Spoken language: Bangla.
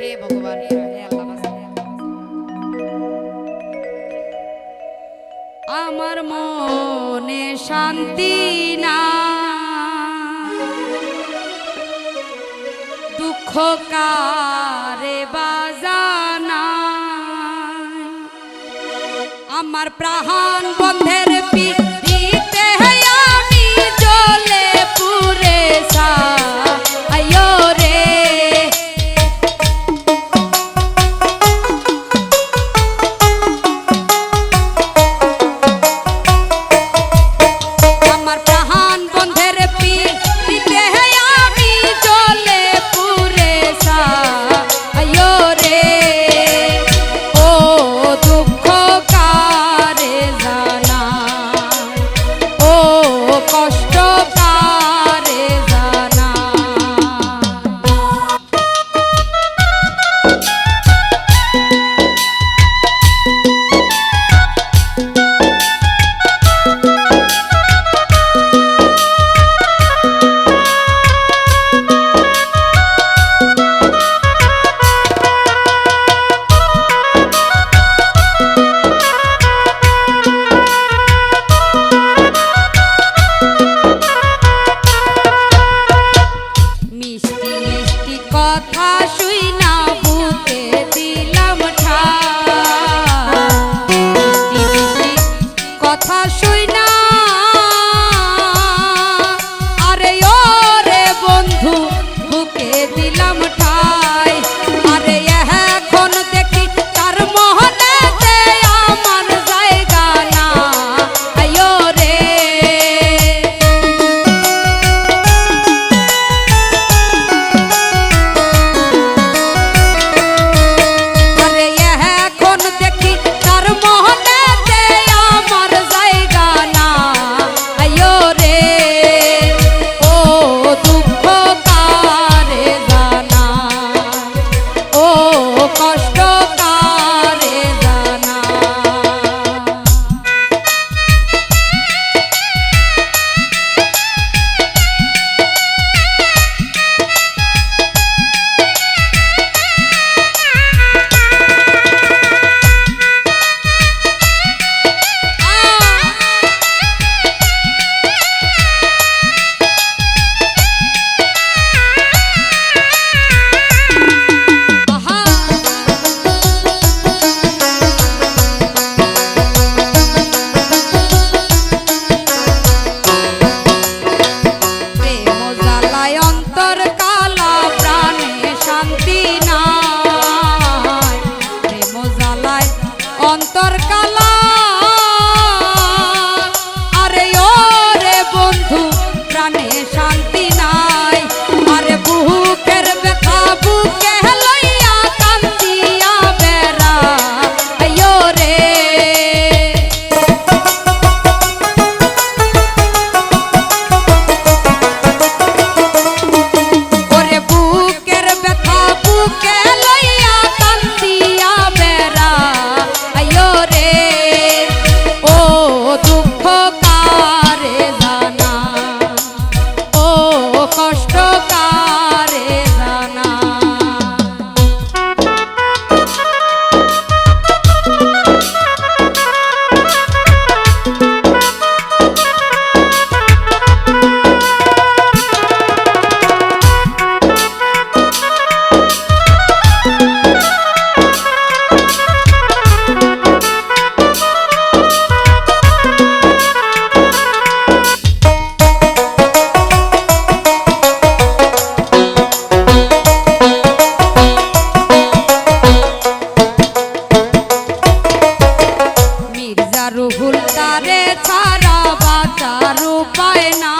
হে ভগবান আমার মনে শান্তি না। দুঃখ কারে বাজানা আমার প্রাণ বন্ধের পি amor. রুহুল তারে ছাড়া বা বাঁচার পায় না